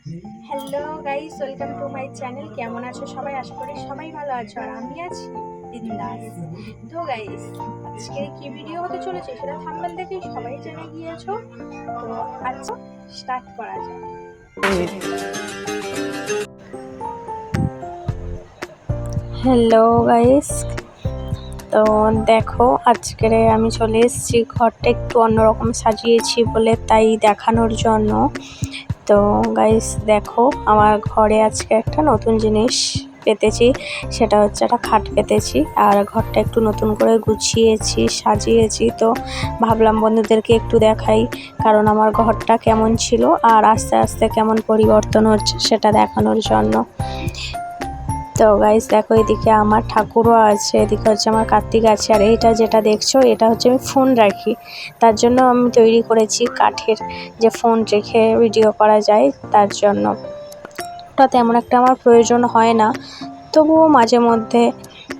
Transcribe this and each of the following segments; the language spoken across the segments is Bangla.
Hello guys welcome to my channel কেমন আছো সবাই? আশা করি সবাই ভালো আছো। আর আমি আছি বিন্দাস। তো গাইস আজকে কি ভিডিও হতে চলেছে সেটা থাম্বনেল দেখেই সবাই জেনে গিয়েছো। তো আচ্ছা স্টার্ট করা যাক। হ্যালো গাইস তো দেখো আজকের আমি চলে এসেছি, ঘরটা একটু অন্যরকম সাজিয়েছি বলে তাই দেখানোর জন্য। তো গাইস দেখো, আমার ঘরে আজকে একটা নতুন জিনিস পেতেছি, সেটা হচ্ছে একটা খাট পেতেছি, আর ঘরটা একটু নতুন করে গুছিয়েছি, সাজিয়েছি। তো ভাবলাম বন্ধুদেরকে একটু দেখাই, কারণ আমার ঘরটা কেমন ছিল আর আস্তে আস্তে কেমন পরিবর্তন হচ্ছে সেটা দেখানোর জন্য। তো গাইস দেখো এদিকে আমার ঠাকুরও আছে, এদিকে হচ্ছে আমার কার্তিক আছে, আর এইটা যেটা দেখছ, এটা হচ্ছে আমি ফোন রাখি। তার জন্য আমি তৈরি করেছি কাঠের যে ফোন রেখে ভিডিও করা যায়, তার জন্য। ওটা তেমন একটা আমার প্রয়োজন হয় না, তবুও মাঝে মধ্যে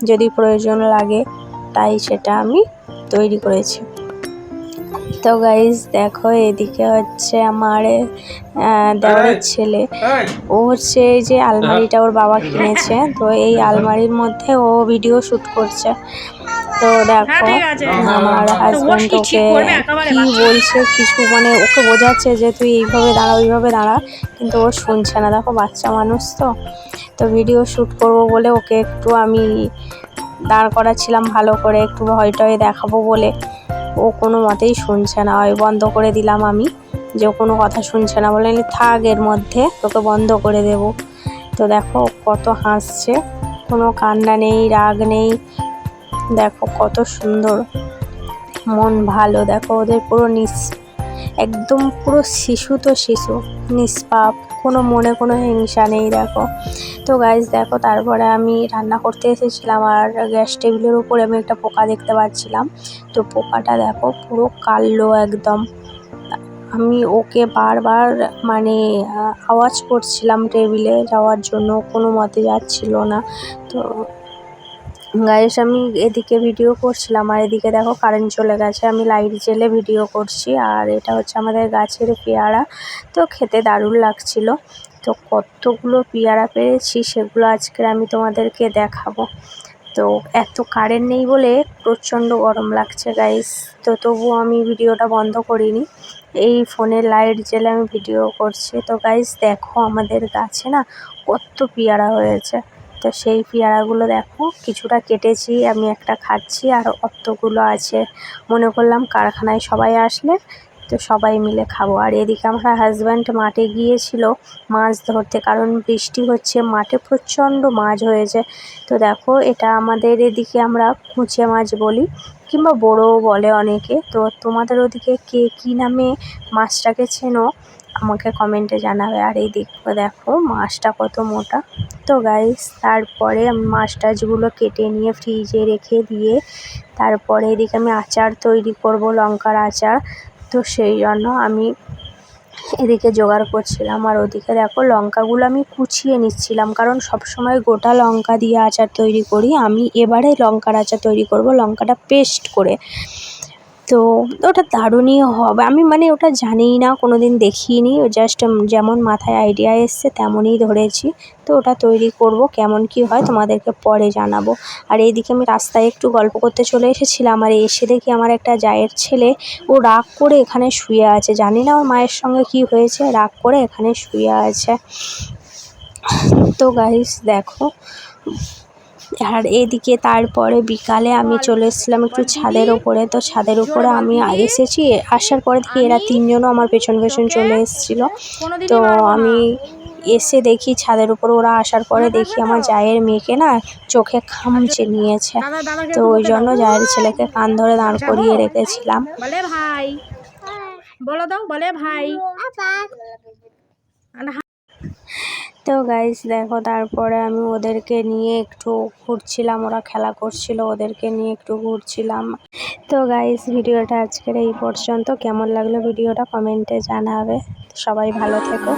যদি প্রয়োজন লাগে, তাই সেটা আমি তৈরি করেছি। তো গাইজ দেখো এদিকে হচ্ছে আমার আহ, দেওরের ছেলে। ও হচ্ছে এই যে আলমারিটা ওর বাবা কিনেছে। তো এই আলমারির মধ্যে ও ভিডিও শ্যুট করছে। তো দেখো আমার হাজব্যান্ড ওকে কি বলছে কিছু মানে ওকে বোঝাচ্ছে যে তুই এইভাবে দাঁড়া ওইভাবে দাঁড়া। কিন্তু ও শুনছে না। দেখো বাচ্চা মানুষ তো। তো ভিডিও শ্যুট করব বলে ওকে একটু আমি দাঁড় করাচ্ছিলাম ভালো করে একটু ভয় টয় দেখাবো বলে। ও কোনো মতেই শুনছে না। ওই বন্ধ করে দিলাম আমি। যে কোনো কথা শুনছে না। বলে থাক এর মধ্যে, তোকে বন্ধ করে দেব। তো দেখো কত হাসছে। কোনো কান্না নেই, রাগ নেই। দেখো কত সুন্দর। মন ভালো। দেখো ওদের পুরো নিস একদম পুরো শিশু তো শিশু। নিষ্পাপ। কোনো মনে কোনো হিংসা নেই, দেখো। তো গাইজ দেখো, তারপরে আমি রান্না করতে এসেছিলাম আর গ্যাস টেবিলের উপরে আমি একটা পোকা দেখতে পাচ্ছিলাম। তো পোকাটা দেখো, পুরো কাললো একদম। আমি ওকে বারবার মানে আওয়াজ করছিলাম টেবিলে যাওয়ার জন্য, কোনো মতে যাচ্ছিল না। তো গাইস, আমি এদিকে ভিডিও করছিলাম, আর এদিকে দেখো কারেন্ট চলে গেছে। আমি লাইট জেলে ভিডিও করছি, আর এটা হচ্ছে আমাদের গাছের পেয়ারা। তো খেতে দারুণ লাগছিল। তো কতগুলো পেয়ারা পেরেছি, সেগুলো আজকে আমি তোমাদেরকে দেখাবো। তো এত কারেন্ট নেই বলে প্রচণ্ড গরম লাগছে গাইস। তো তবুও আমি ভিডিওটা বন্ধ করিনি। এই ফোনের লাইট জেলে আমি ভিডিও করছি। তো গাইস, দেখো আমাদের গাছে না কত পেয়ারা হয়েছে। তো সেই পেয়ারাগুলো দেখো, কিছুটা কেটেছি, আমি একটা খাচ্ছি আর অতগুলো আছে। মনে করলাম কারখানায় সবাই আসলে তো সবাই মিলে খাব। আর এদিকে আমার হাজব্যান্ড মাঠে গিয়েছিল মাছ ধরতে, কারণ বৃষ্টি হচ্ছে, মাঠে প্রচণ্ড মাছ হয়েছে। তো দেখো, এটা আমাদের এদিকে আমরা কুঁচে মাছ বলি, কিংবা বড়ও বলে অনেকে। তো তোমাদের ওদিকে কে কী নামে মাছটাকে চেনো? আমাকে কমেন্টে জানাবে। আর এই দিকে দেখো, মাছটা কত মোটা। তো গাইস তারপরে মাছ টাছগুলো কেটে নিয়ে ফ্রিজে রেখে দিয়ে তারপরে এদিকে আমি আচার তৈরি করব, লঙ্কার আচার। তো সেই জন্য আমি এদিকে জোগাড় করছিলাম। আর ওদিকে দেখো লঙ্কাগুলো আমি কুচিয়ে নিচ্ছিলাম, কারণ সব সময় গোটা লঙ্কা দিয়ে আচার তৈরি করি। আমি এবারে লঙ্কার আচার তৈরি করব, লঙ্কাটা পেস্ট করে। তো ওটা দারুণই হবে। আমি মানে ওটা জানিই না কোনো দিন দেখিনি। ও জাস্ট যেমন মাথায় আইডিয়া এসছে, তেমনই ধরেছি। তো ওটা তৈরি করব, কেমন কি হয় তোমাদেরকে পরে জানাব। আর এইদিকে আমি রাস্তায় একটু গল্প করতে চলে এসেছিলাম, আর এসে দেখি আমার একটা জায়ের ছেলে, ও রাগ করে এখানে শুয়ে আছে। জানি না ওর মায়ের সঙ্গে কি হয়েছে, রাগ করে এখানে শুয়ে আছে। তো গাইস দেখো আর এদিকে তারপরে বিকালে আমি চলে এসেছিলাম একটু ছাদের ওপরে। তো ছাদের উপরে আমি এসেছি আসার পরে দেখি এরা তিনজনও আমার পেছন পেছন চলে এসেছিল। তো আমি এসে দেখি ছাদের উপর ওরা আসার পরে দেখি আমার জায়ের মেয়েকে না চোখে খামচে নিয়েছে। তো ওই জন্য জায়ের ছেলেকে কান ধরে দাঁড় করিয়ে রেখেছিলাম। বলে ভাই বলো দাও বলে ভাই। তো গাইস দেখো, তারপরে আমি ওদেরকে নিয়ে একটু ঘুরছিলাম, ওরা খেলা করছিল, ওদেরকে নিয়ে একটু ঘুরছিলাম। তো গাইস ভিডিওটা আজকের এই পর্যন্ত। কেমন লাগল ভিডিওটা কমেন্টে জানাবে। সবাই ভালো থেকো।